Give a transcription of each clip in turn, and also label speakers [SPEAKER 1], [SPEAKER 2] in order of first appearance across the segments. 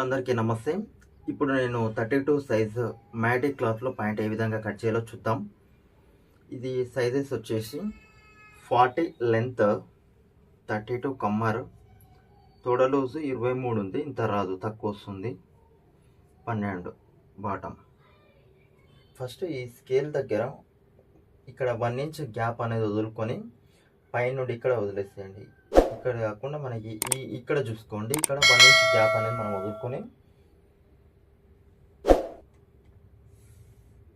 [SPEAKER 1] అందరికీ నమస్తే. ఇప్పుడు నేను థర్టీ టూ సైజు మ్యాటిక్ క్లాత్లో ప్యాంట్ ఏ విధంగా కట్ చేయాలో చూద్దాం. ఇది సైజెస్ వచ్చేసి ఫార్టీ లెంత్ థర్టీ టూ కమ్మర్ తొడలూజు ఇరవై మూడు ఉంది ఇంత రాదు తక్కువ వస్తుంది. పన్నెండు బాటం ఫస్ట్ ఈ స్కేల్ దగ్గర ఇక్కడ వన్ ఇంచ్ గ్యాప్ అనేది వదులుకొని పైనుండి ఇక్కడ వదిలేసేయండి. ఇక్కడ కాకుండా మనకి ఈ ఇక్కడ చూసుకోండి. ఇక్కడ వన్ ఇంచ్ గ్యాప్ అనేది మనం వదులుకొని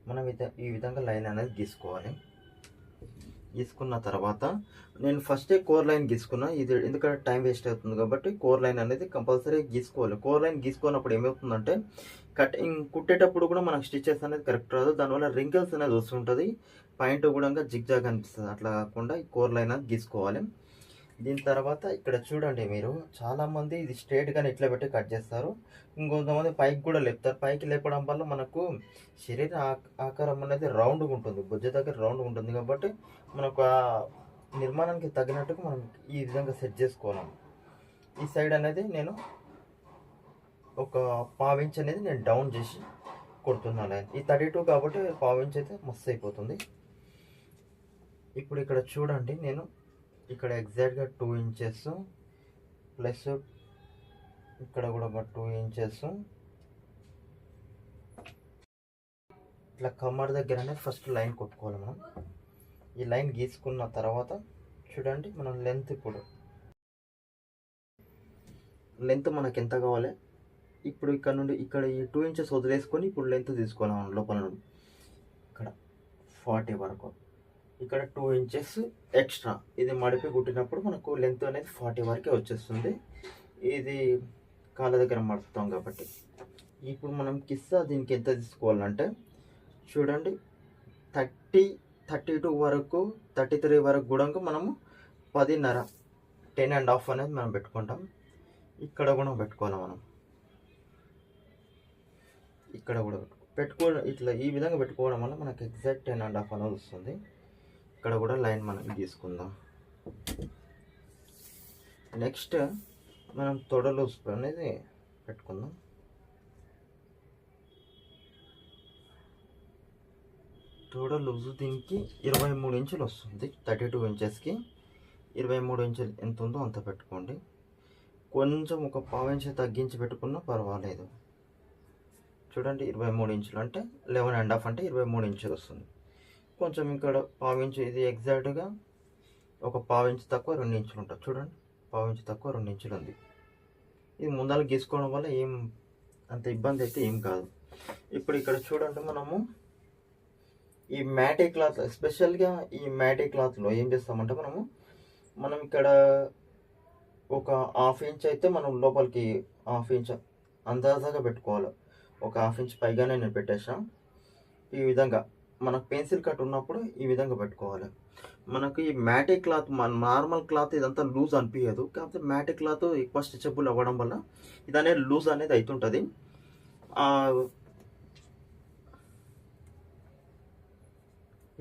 [SPEAKER 1] మనం ఈ విధంగా లైన్ అనేది గీసుకోవాలి. గీసుకున్న తర్వాత నేను ఫస్టే కోర్ లైన్ గీసుకున్నా. ఇది ఎందుకంటే టైం వేస్ట్ అవుతుంది కాబట్టి కోర్ లైన్ అనేది కంపల్సరీ గీసుకోవాలి. కోర్ లైన్ గీసుకున్నప్పుడు ఏమవుతుందంటే కటింగ్ కుట్టేటప్పుడు కూడా మనకు స్టిచెస్ అనేది కరెక్ట్ రాదు. దానివల్ల రింకిల్స్ అనేది వస్తుంటుంది. పాయింట్ కూడా జిగ్ అనిపిస్తుంది. అట్లా కాకుండా ఈ కోర్ లైన్ అనేది గీసుకోవాలి. దీని తర్వాత ఇక్కడ చూడండి మీరు చాలామంది ఇది స్ట్రేట్గానే ఇట్లా పెట్టి కట్ చేస్తారు. ఇంకొంతమంది పైకి కూడా లేపుతారు. పైకి లేపడం వల్ల మనకు శరీర ఆకారం అనేది రౌండ్గా ఉంటుంది. బుజ్జ దగ్గర రౌండ్ ఉంటుంది కాబట్టి మనకు ఆ నిర్మాణానికి తగినట్టుగా మనం ఈ విధంగా సెట్ చేసుకోవాలి. ఈ సైడ్ అనేది నేను ఒక పావించ్ అనేది నేను డౌన్ చేసి కొడుతున్నాను. ఈ థర్టీ టూ కాబట్టి పావించ్ అయితే మస్తు అయిపోతుంది. ఇప్పుడు ఇక్కడ చూడండి నేను ఇక్కడ ఎగ్జాక్ట్గా టూ ఇంచెస్ ప్లస్ ఇక్కడ కూడా ఒక టూ ఇంచెస్ ఇట్లా కమ్మర్ దగ్గర అనేది ఫస్ట్ లైన్ కొట్టుకోవాలి మనం. ఈ లైన్ గీసుకున్న తర్వాత చూడండి మనం లెంత్ ఇప్పుడు. లెంత్ మనకు ఎంత కావాలి? ఇప్పుడు ఇక్కడ నుండి ఇక్కడ ఈ టూ ఇంచెస్ వదిలేసుకొని ఇప్పుడు లెంత్ తీసుకోవాలి మనం లోపల నుండి. ఇక్కడ ఫార్టీ వరకు. ఇక్కడ టూ ఇంచెస్ ఎక్స్ట్రా ఇది మడిపి కుట్టినప్పుడు మనకు లెంత్ అనేది ఫార్టీ వరకే వచ్చేస్తుంది. ఇది కాళ్ళ దగ్గర మడుపుతాం కాబట్టి. ఇప్పుడు మనం కిస్సా దీనికి ఎంత తీసుకోవాలంటే చూడండి థర్టీ థర్టీ టూ వరకు థర్టీ త్రీ వరకు కూడా మనము పదిన్నర టెన్ అండ్ హాఫ్ అనేది మనం పెట్టుకుంటాం. ఇక్కడ కూడా పెట్టుకోవాలి మనం. ఇక్కడ కూడా పెట్టుకో పెట్టుకో ఇట్లా ఈ విధంగా పెట్టుకోవడం వల్ల మనకు ఎగ్జాక్ట్ టెన్ అండ్ హాఫ్ అనేది వస్తుంది. ఇక్కడ కూడా లైన్ మనం గీసుకుందాం. నెక్స్ట్ మనం తొడలు అనేది పెట్టుకుందాం. తొడ లూజు దీనికి ఇరవై మూడు ఇంచులు వస్తుంది. థర్టీ టూ ఇంచెస్కి ఇరవై మూడు ఇంచులు ఎంత ఉందో అంత పెట్టుకోండి. కొంచెం ఒక పావు ఇంచు తగ్గించి పెట్టుకున్నా పర్వాలేదు. చూడండి ఇరవై మూడు ఇంచులు అంటే లెవెన్ అండ్ హాఫ్ అంటే ఇరవై మూడు ఇంచులు వస్తుంది. కొంచెం ఇక్కడ పావించు ఇది ఎగ్జాక్ట్గా ఒక పావు ఇంచు తక్కువ రెండు ఇంచులు ఉంటుంది. చూడండి పావించు ఇంచు తక్కువ రెండు ఇంచులు ఉంది. ఇది ముందర గీసుకోవడం వల్ల ఏం అంత ఇబ్బంది అయితే ఏం కాదు. ఇప్పుడు ఇక్కడ చూడండి మనము ఈ మ్యాటీ క్లాత్ ఎస్పెషల్గా ఈ మ్యాటీ క్లాత్లో ఏం చేస్తామంటే మనము మనం ఇక్కడ ఒక హాఫ్ ఇంచ్ అయితే మనం లోపలికి హాఫ్ ఇంచ్ అందాజాగా పెట్టుకోవాలి. ఒక హాఫ్ ఇంచ్ పైగానే నేను పెట్టేసాను ఈ విధంగా మనకు పెన్సిల్ కట్ ఉన్నప్పుడు ఈ విధంగా పెట్టుకోవాలి. మనకు ఈ మ్యాటిక్ క్లాత్ నార్మల్ క్లాత్ ఇదంతా లూజ్ అనిపించదు కాకపోతే మ్యాటిక్ క్లాత్ ఎక్కువ స్ట్రెచబుల్ అవ్వడం వల్ల ఇది అనేది లూజ్ అనేది అవుతుంటుంది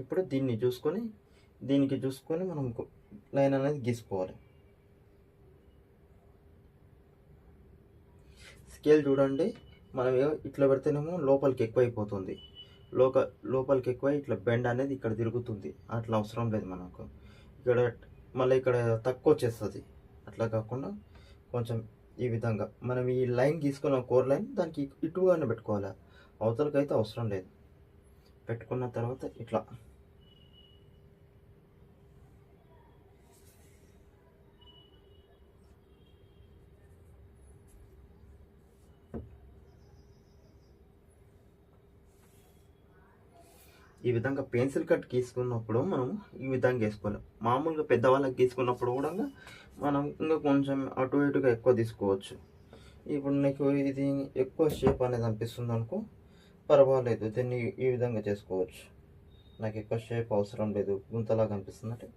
[SPEAKER 1] ఇప్పుడు దీన్ని చూసుకొని దీనికి చూసుకొని మనం లైన్ అనేది గీసుకోవాలి. స్కేల్ చూడండి. మనం ఇట్లా పెడితేనేమో లోపలికి ఎక్కువ అయిపోతుంది లోక లోపలికి ఎక్కువ ఇట్లా బెండ్ అనేది ఇక్కడ తిరుగుతుంది. అట్లా అవసరం లేదు మనకు. ఇక్కడ మళ్ళీ ఇక్కడ తక్కువ వచ్చేస్తుంది. అట్లా కాకుండా కొంచెం ఈ విధంగా మనం ఈ లైన్ తీసుకున్న కోర్ లైన్ దానికి ఇటుగానే పెట్టుకోవాలి? అవతలకి అయితే అవసరం లేదు. పెట్టుకున్న తర్వాత ఇట్లా. ఈ విధంగా పెన్సిల్ కట్ గీసుకున్నప్పుడు మనం ఈ విధంగా గీసుకోవాలి. మామూలుగా పెద్దవాళ్ళకి గీసుకున్నప్పుడు కూడా మనం ఇంకా కొంచెం అటు ఇటుగా ఎక్కువ తీసుకోవచ్చు. ఇప్పుడు నీకు ఇది ఎక్కువ షేప్ అనేది అనిపిస్తుంది అనుకో పర్వాలేదు దీన్ని ఈ విధంగా చేసుకోవచ్చు. నాకు ఎక్కువ షేప్ అవసరం లేదు గుంతలాగా అనిపిస్తుంది అంటే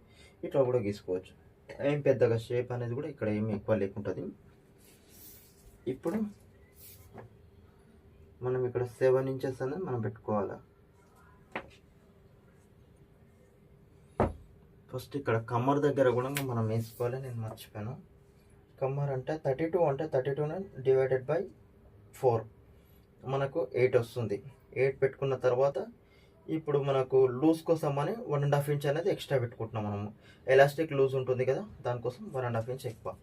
[SPEAKER 1] ఇట్లా కూడా గీసుకోవచ్చు. ఏం పెద్దగా షేప్ అనేది కూడా ఇక్కడ ఏమి ఎక్కువ లేకుంటుంది. ఇప్పుడు మనం ఇక్కడ సెవెన్ ఇంచెస్ అనేది మనం పెట్టుకోవాలి? ఫస్ట్ ఇక్కడ కమ్మర్ దగ్గర కూడా మనం వేసుకోవాలి నేను మర్చిపోయాను. కమ్మర్ అంటే థర్టీ టూ అంటే thirty two divided by four. మనకు ఎయిట్ వస్తుంది. ఎయిట్ పెట్టుకున్న తర్వాత ఇప్పుడు మనకు లూజ్ కోసం అని వన్ అండ్ హాఫ్ ఇంచ్ అనేది ఎక్స్ట్రా పెట్టుకుంటున్నాం మనము. ఎలాస్టిక్ లూజ్ ఉంటుంది కదా దానికోసం వన్ అండ్ హాఫ్ ఇంచ్ ఎక్కువ.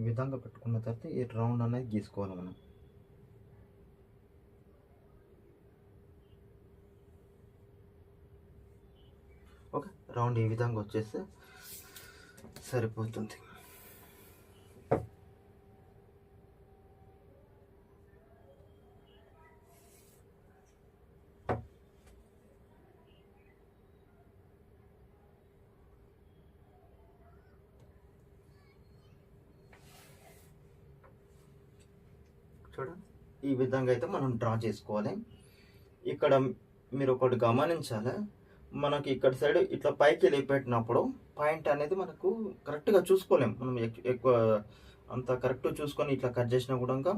[SPEAKER 1] ఈ విధంగా పెట్టుకున్న తర్వాత ఈ రౌండ్ అనేది గీసుకోవాలి మనం ఓకే రౌండ్ ఈ విధంగా వచ్చేస్తే సరిపోతుంది. చూడండి ఈ విధంగా అయితే మనం డ్రా చేసుకోవాలి. ఇక్కడ మీరు ఒకటి గమనించాలి. మనకి ఇక్కడ సైడ్ ఇట్లా పైకి వెళ్ళి పెట్టినప్పుడు పాయింట్ అనేది మనకు కరెక్ట్గా చూసుకోలేము మనం ఎక్- ఎక్కువ అంత కరెక్ట్ చూసుకొని ఇట్లా కట్ చేసినా కూడా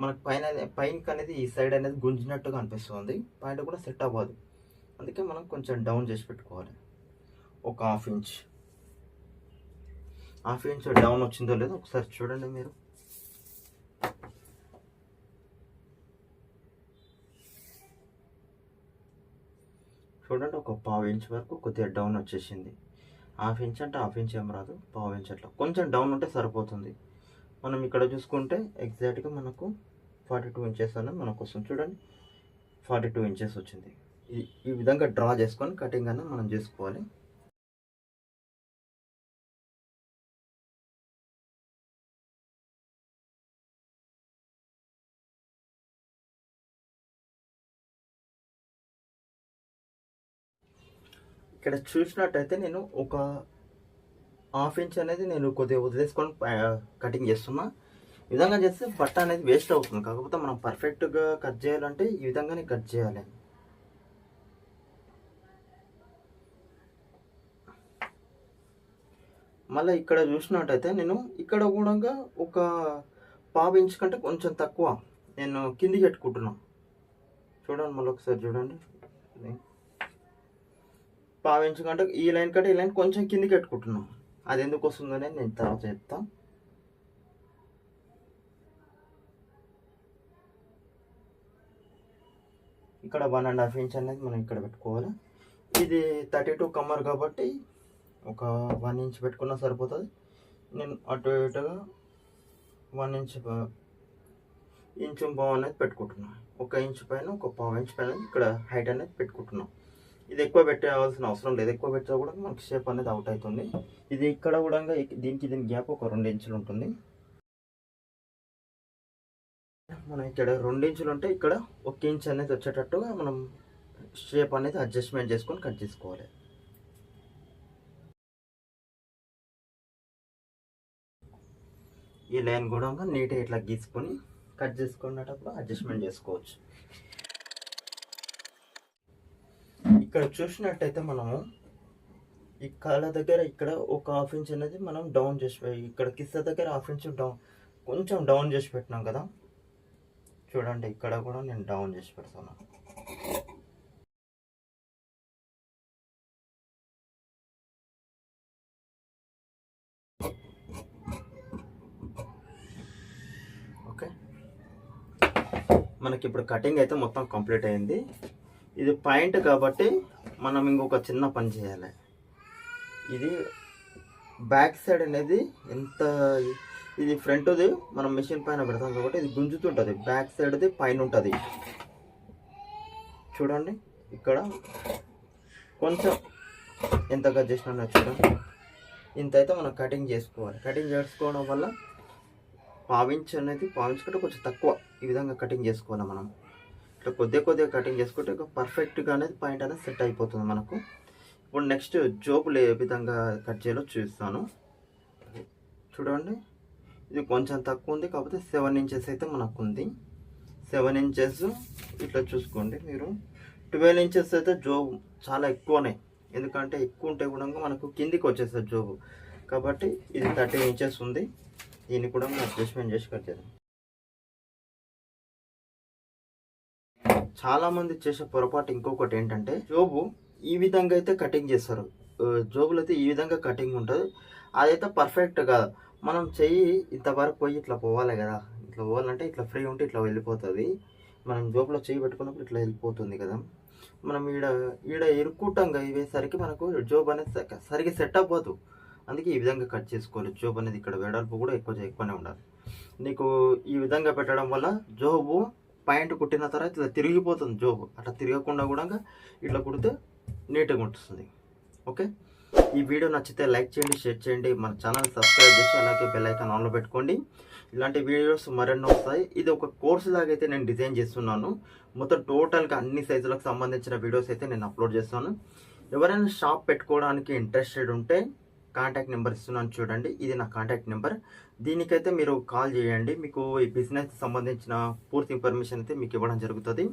[SPEAKER 1] మనకు పైన పైనకి అనేది ఈ సైడ్ అనేది గుంజినట్టుగా అనిపిస్తుంది. పాయింట్ కూడా సెట్ అవ్వదు. అందుకే మనం కొంచెం డౌన్ చేసి పెట్టుకోవాలి. ఒక half inch. Half inch down వచ్చిందో లేదో ఒకసారి చూడండి మీరు. చూడండి ఒక పావు ఇంచ్ వరకు కొద్దిగా డౌన్ వచ్చేసింది. హాఫ్ ఇంచ్ అంటే హాఫ్ ఇంచ్ ఏం రాదు పావు ఇంచ్ అట్లా. కొంచెం డౌన్ ఉంటే సరిపోతుంది. మనం ఇక్కడ చూసుకుంటే ఎగ్జాక్ట్గా మనకు ఫార్టీ టూ ఇంచెస్ అనేది మనకు వస్తుంది చూడండి ఫార్టీ టూ ఇంచెస్ వచ్చింది. ఈ ఈ విధంగా డ్రా చేసుకొని కటింగ్ అనేది మనం చేసుకోవాలి. ఇక్కడ చూసినట్టయితే నేను ఒక హాఫ్ ఇంచ్ అనేది నేను కొద్దిగా వదిలేసుకొని కటింగ్ చేస్తున్నా. ఈ విధంగా చేస్తే బట్ట అనేది వేస్ట్ అవుతుంది. కాకపోతే మనం పర్ఫెక్ట్గా కట్ చేయాలంటే ఈ విధంగానే కట్ చేయాలి. మళ్ళీ ఇక్కడ చూసినట్టయితే నేను ఇక్కడ కూడా ఒక పావు ఇంచ్ కంటే కొంచెం తక్కువ నేను కిందికి పెట్టుకుంటున్నాను చూడండి మళ్ళీ ఒకసారి చూడండి. ఇది. పావు ఇంచు కంటే ఈ లైన్ కంటే ఈ లైన్ కొంచెం కిందికి పెట్టుకుంటున్నాం. అది ఎందుకు వస్తుందని నేను తర్వాత చెప్తాను ఇక్కడ వన్ అండ్ హాఫ్ ఇంచ్ అనేది మనం ఇక్కడ పెట్టుకోవాలి. ఇది థర్టీ టూ కమ్మర్ కాబట్టి ఒక వన్ ఇంచ్ పెట్టుకున్నా సరిపోతుంది. నేను అటు ఇటుగా వన్ ఇంచ్ ఇంచు పావు అనేది పెట్టుకుంటున్నాను ఒక ఇంచ్ పైన ఒక పావు ఇంచ్ పైన ఇక్కడ హైట్ అనేది పెట్టుకుంటున్నాం. ఇది ఎక్కువ పెట్టాల్సిన అవసరం లేదు. ఎక్కువ పెట్టా కూడా మనకి షేప్ అనేది అవుట్ అవుతుంది. ఇది ఇక్కడ కూడా దీనికి దీని గ్యాప్ ఒక రెండు ఇంచులు ఉంటుంది. మనం ఇక్కడ రెండు ఇంచులు ఉంటే ఇక్కడ ఒక ఇంచ్ అనేది వచ్చేటట్టుగా మనం షేప్ అనేది అడ్జస్ట్మెంట్ చేసుకొని కట్ చేసుకోవాలి. ఈ లైన్ కూడా నీట్గా ఇట్లా గీసుకొని కట్ చేసుకునేటప్పుడు అడ్జస్ట్మెంట్ చేసుకోవచ్చు. ఇక్కడ చూసినట్టయితే మనము ఈ కాళ్ళ దగ్గర ఇక్కడ ఒక హాఫ్ ఇంచ్ అనేది మనం డౌన్ చేసి ఇక్కడ కిస్త దగ్గర హాఫ్ ఇంచ్ డౌన్ కొంచెం డౌన్ చేసి పెట్టినాం కదా. చూడండి ఇక్కడ కూడా నేను డౌన్ చేసి పెడతాను ఓకే. మనకి ఇప్పుడు కటింగ్ అయితే మొత్తం కంప్లీట్ అయింది. ఇది పాయింట్ కాబట్టి మనం ఇంకొక చిన్న పని చేయాలి. ఇది బ్యాక్ సైడ్ అనేది ఎంత ఇది ఫ్రంట్ది మనం మిషన్ పైన పెడతాం కాబట్టి ఇది గుంజుతుంటుంది. బ్యాక్ సైడ్ది పైన ఉంటుంది. చూడండి ఇక్కడ కొంచెం ఎంత కట్ చేసినా చూడండి. ఇంత అయితే మనం కటింగ్ చేసుకోవాలి. కటింగ్ చేసుకోవడం వల్ల పావించ్ అనేది పావించుకుంటే కొంచెం తక్కువ ఈ విధంగా కటింగ్ చేసుకోవాలి మనం. ఇట్లా కొద్దిగా కొద్దిగా కటింగ్ చేసుకుంటే పర్ఫెక్ట్గా అనేది పాయింట్ అనేది సెట్ అయిపోతుంది మనకు. ఇప్పుడు నెక్స్ట్ జోబులు ఏ విధంగా కట్ చేయాలో చూస్తాను చూడండి. ఇది కొంచెం తక్కువ ఉంది కాకపోతే సెవెన్ ఇంచెస్ అయితే మనకు ఉంది సెవెన్ ఇంచెస్ ఇట్లా చూసుకోండి మీరు. ట్వెల్వ్ ఇంచెస్ అయితే జోబు చాలా ఎక్కువనే. ఎందుకంటే ఎక్కువ ఉంటే కూడా మనకు కిందికి వచ్చేస్తుంది జోబు కాబట్టి ఇది థర్టీ ఇంచెస్ ఉంది. దీన్ని కూడా మనం అడ్జస్ట్మెంట్ చేసి కట్ చేద్దాం. చాలా మంది చేసే పొరపాటు ఇంకొకటి ఏంటంటే జోబు ఈ విధంగా అయితే కటింగ్ చేస్తారు. జోబులు అయితే ఈ విధంగా కటింగ్ ఉంటుంది. అదైతే పర్ఫెక్ట్ కాదు మనం చెయ్యి ఇంతవరకు పోయి ఇట్లా పోవాలి కదా. ఇట్లా పోవాలంటే ఇట్లా ఫ్రీ ఉంటే ఇట్లా వెళ్ళిపోతుంది. మనం జోబులో చెయ్యి పెట్టుకున్నప్పుడు ఇట్లా వెళ్ళిపోతుంది కదా. మనం ఈడ ఈడ ఇరుక్కుంటాం ఇవేసరికి మనకు జోబ్ అనేది సరిగ్గా సెట్ అవ్వదు. అందుకే ఈ విధంగా కట్ చేసుకోవాలి. జోబ్ అనేది ఇక్కడ వెడల్పు కూడా ఎక్కువ ఎక్కువనే ఉండాలి. నీకు ఈ విధంగా పెట్టడం వల్ల జోబు పాయింట్ కుట్టిన తర్వాత ఇట్లా తిరిగిపోతుంది జోబు. అట్లా తిరగకుండా కూడా ఇట్లా కుడితే నీట్గా ఉంటుంది. ఓకే? ఈ వీడియో నచ్చితే లైక్ చేయండి షేర్ చేయండి. మన ఛానల్ సబ్స్క్రైబ్ చేసి అలాగే బెల్ ఐకాన్ ఆన్లో పెట్టుకోండి. ఇలాంటి వీడియోస్ మరెన్నో వస్తాయి. ఇది ఒక కోర్స్ లాగైతే నేను డిజైన్ చేస్తున్నాను. మొత్తం టోటల్గా అన్ని సైజులకు సంబంధించిన వీడియోస్ అయితే నేను అప్లోడ్ చేస్తాను. ఎవరైనా షాప్ పెట్టుకోవడానికి ఇంట్రెస్టెడ్ ఉంటే కాంటాక్ట్ నెంబర్ ఇస్తున్నాను చూడండి. ఇది నా కాంటాక్ట్ నెంబర్ దీనికైతే మీరు కాల్ చేయండి. మీకు ఈ బిజినెస్ సంబంధించిన పూర్తి ఇన్ఫర్మేషన్ అయితే మీకు ఇవ్వడం జరుగుతుంది.